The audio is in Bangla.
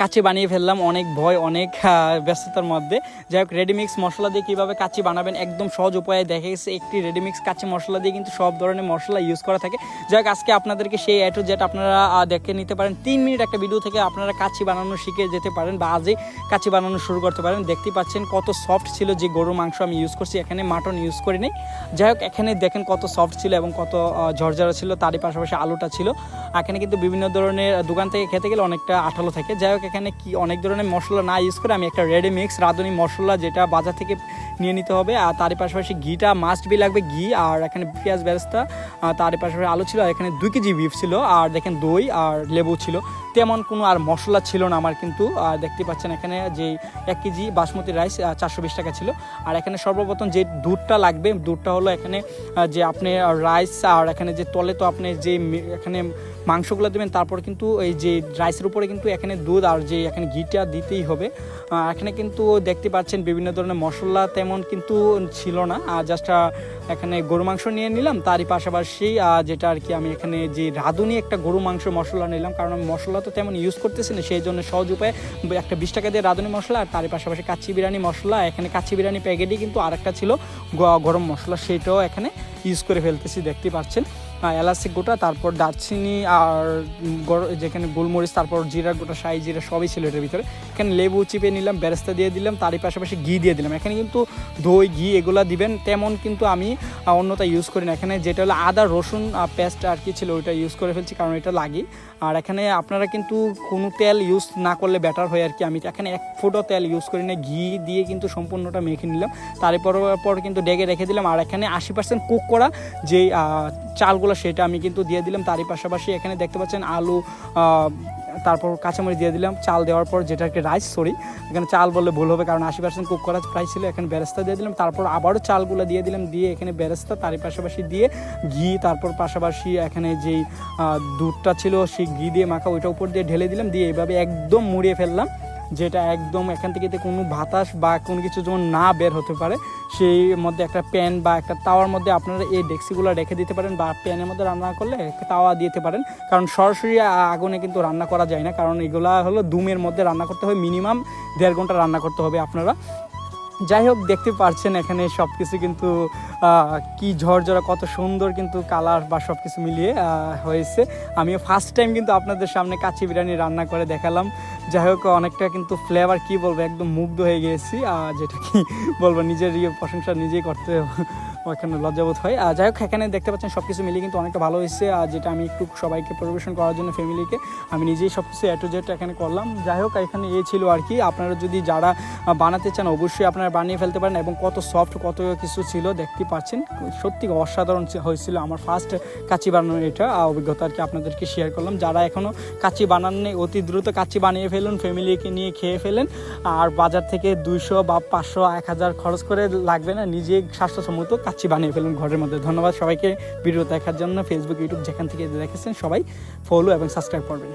কাচি বানিয়ে ফেললাম, অনেক ভয়, অনেক ব্যস্ততার মধ্যে। যাই হোক রেডিমিক্স মশলা দিয়ে কীভাবে কাচি বানাবেন একদম সহজ উপায়ে দেখা গেছে। একটি রেডিমিক্স কাচি মশলা দিয়ে কিন্তু সব ধরনের মশলা ইউজ করা থাকে। যাই হোক, আজকে আপনাদেরকে সেই এ টু আপনারা দেখে নিতে পারেন। তিন মিনিট একটা ভিডিও থেকে আপনারা কাচি বানানো শিখে যেতে পারেন বা আজই কাচি বানানো শুরু করতে পারেন। দেখতে পাচ্ছেন কত সফট ছিল যে গরুর মাংস আমি ইউজ করছি। এখানে মাটন ইউজ করি নাই। যাই হোক, এখানে দেখেন কত সফট ছিল এবং কত ঝরঝরা ছিল। তারই পাশাপাশি আলুটা ছিল। এখানে কিন্তু বিভিন্ন ধরনের দোকান থেকে খেতে গেলে অনেকটা আঠালো থাকে। যাই হোক এখানে কি অনেক ধরনের মশলা না ইউজ করে আমি একটা রেডি মিক্স রাঁধুনি মশলা যেটা বাজার থেকে নিয়ে নিতে হবে। আর তারই পাশাপাশি ঘিটা মাস্ট বি লাগবে ঘি। আর এখানে পেঁয়াজ আর তারই পাশাপাশি আলু ছিল এখানে দুই কেজি বিফ ছিল, আর দেখেন দই আর লেবু ছিল। তেমন কোনো আর মশলা ছিল না আমার কিন্তু। আর দেখতে পাচ্ছেন এখানে যে এক কেজি বাসমতি রাইস চারশো বিশ টাকা ছিল। আর এখানে সর্বপ্রথম যে দুধটা লাগবে, দুধটা হলো এখানে যে আপনি রাইস আর এখানে যে তলে তো আপনি যে এখানে মাংসগুলো দেবেন, তারপর কিন্তু এই যে রাইসের উপরে কিন্তু এখানে দুধ আর যে এখানে ঘিটা দিতেই হবে। এখানে কিন্তু দেখতে পাচ্ছেন বিভিন্ন ধরনের মশলা তেমন কিন্তু ছিল না। জাস্ট এখানে গরু মাংস নিয়ে নিলাম, তারই পাশাপাশি যেটা আর কি আমি এখানে যে রাঁধুনি একটা গরু মাংস মশলা নিলাম, কারণ আমি মশলা তো তেমন ইউজ করতেছি না, সেই জন্য সহজ উপায়ে একটা বিশ টাকা দিয়ে রাঁধুনি মশলা আর তারই পাশাপাশি কাচ্চি বিরিয়ানি মশলা, এখানে কাচ্চি বিরিয়ানি প্যাকেটই কিন্তু আরেকটা ছিল গরম মশলা, সেটাও এখানে ইউজ করে ফেলতেছি দেখতে পাচ্ছেন। এলাচি গোটা, তারপর দারচিনি আর যেখানে গোলমরিচ, তারপর জিরা গোটা, শাহি জিরা সবই ছিল এটার ভিতরে। এখানে লেবু চিপে নিলাম বেরেস্তা দিয়ে দিলাম, তারই পাশাপাশি ঘি দিয়ে দিলাম। এখানে কিন্তু দই, ঘি এগুলা দিবেন, তেমন কিন্তু আমি অন্যটা ইউজ করি না। এখানে যেটা হলো আদা, রসুন পেস্ট আর কি ছিল, ওইটা ইউজ করে ফেলছি, কারণ এটা লাগে আর এখানে আপনারা কিন্তু কোনো তেল ইউজ না করলে বেটার হয় আর কি। আমি এখানে এক ফুটও তেল ইউজ করি না ঘি দিয়ে কিন্তু সম্পূর্ণটা মেখে নিলাম। তারপর, পর কিন্তু ডেকে রেখে দিলাম। আর এখানে আশি পার্সেন্ট কুক করা। যে আহ, চালগুলো সেটা আমি কিন্তু দিয়ে দিলাম। তারই পাশাপাশি এখানে দেখতে পাচ্ছেন আলু তারপর কাঁচামরিচ দিয়ে দিলাম। চাল দেওয়ার পর যেটা আর কি রাইস সরি এখানে চাল বললে ভুল হবে কারণ আশি পার্সেন্ট কুক করা প্রায় ছিল এখানে বেরেস্তা দিয়ে দিলাম। তারপর আবারও চালগুলো দিয়ে দিলাম দিয়ে এখানে বেরেস্তা তারই পাশাপাশি দিয়ে ঘি তারপর পাশাপাশি এখানে যেই দুধটা ছিল সেই ঘি দিয়ে মাখা ওইটা উপর দিয়ে ঢেলে দিলাম। দিয়ে এইভাবে একদম মুড়িয়ে ফেললাম। যেটা একদম এখান থেকে কোনো বাতাস বা কোনো কিছু যেমন না বের হতে পারে, সেই মধ্যে একটা প্যান বা একটা তাওয়ার মধ্যে আপনারা এই ডেক্সিগুলো রেখে দিতে পারেন বা প্যানের মধ্যে রান্না করলে তাওয়া দিতে পারেন। কারণ সরাসরি আগুনে কিন্তু রান্না করা যায় না। কারণ এগুলা হলো দুমের মধ্যে রান্না করতে হবে মিনিমাম দেড় ঘণ্টা রান্না করতে হবে আপনারা। যাই হোক, দেখতে পারছেন এখানে সব কিছু কিন্তু কি ঝরঝরা, কত সুন্দর কিন্তু কালার বা সব কিছু মিলিয়ে হয়েছে। আমিও ফার্স্ট টাইম কিন্তু আপনাদের সামনে কাচি বিরিয়ানি রান্না করে দেখালাম। যাই হোক, অনেকটা কিন্তু ফ্লেভার কি বলব, একদম মুগ্ধ হয়ে গিয়েছি যেটা কি বলব, নিজের ইয়ে প্রশংসা নিজেই করতে ওখানে লজ্জাবোধ হয়। আর যাই হোক, এখানে দেখতে পাচ্ছেন সব কিছু মিলিয়ে কিন্তু অনেকটা ভালো হয়েছে। আর যেটা আমি একটু সবাইকে পরিবেশন করার জন্য ফ্যামিলিকে আমি নিজেই সব কিছু এটু জেট এখানে করলাম। যাই হোক, এখানে এ ছিল আর কি। আপনারা যদি যারা বানাতে চান, অবশ্যই আপনারা বানিয়ে ফেলতে পারেন এবং কত সফট কত কিছু ছিল, দেখতে পাচ্ছেন। সত্যি অসাধারণ হয়েছিল আমার ফার্স্ট কাচি বানানোর এটা। অভিজ্ঞতা আর কি আপনাদেরকে শেয়ার করলাম। যারা এখনও কাচি বানাননি, অতি দ্রুত কাচি বানিয়ে ফেলুন ফ্যামিলিকে নিয়ে খেয়ে ফেলেন। আর বাজার থেকে দুইশো বা পাঁচশো, এক হাজার খরচ করে লাগবে না নিজে স্বাস্থ্যসম্মত কাচ্চি বানিয়ে ফেলুন ঘরের মধ্যে। ধন্যবাদ সবাইকে। ভিডিও দেখার জন্য ফেসবুক ইউটিউব যেখান থেকে দেখেছেন সবাই ফলো এবং সাবস্ক্রাইব করবেন।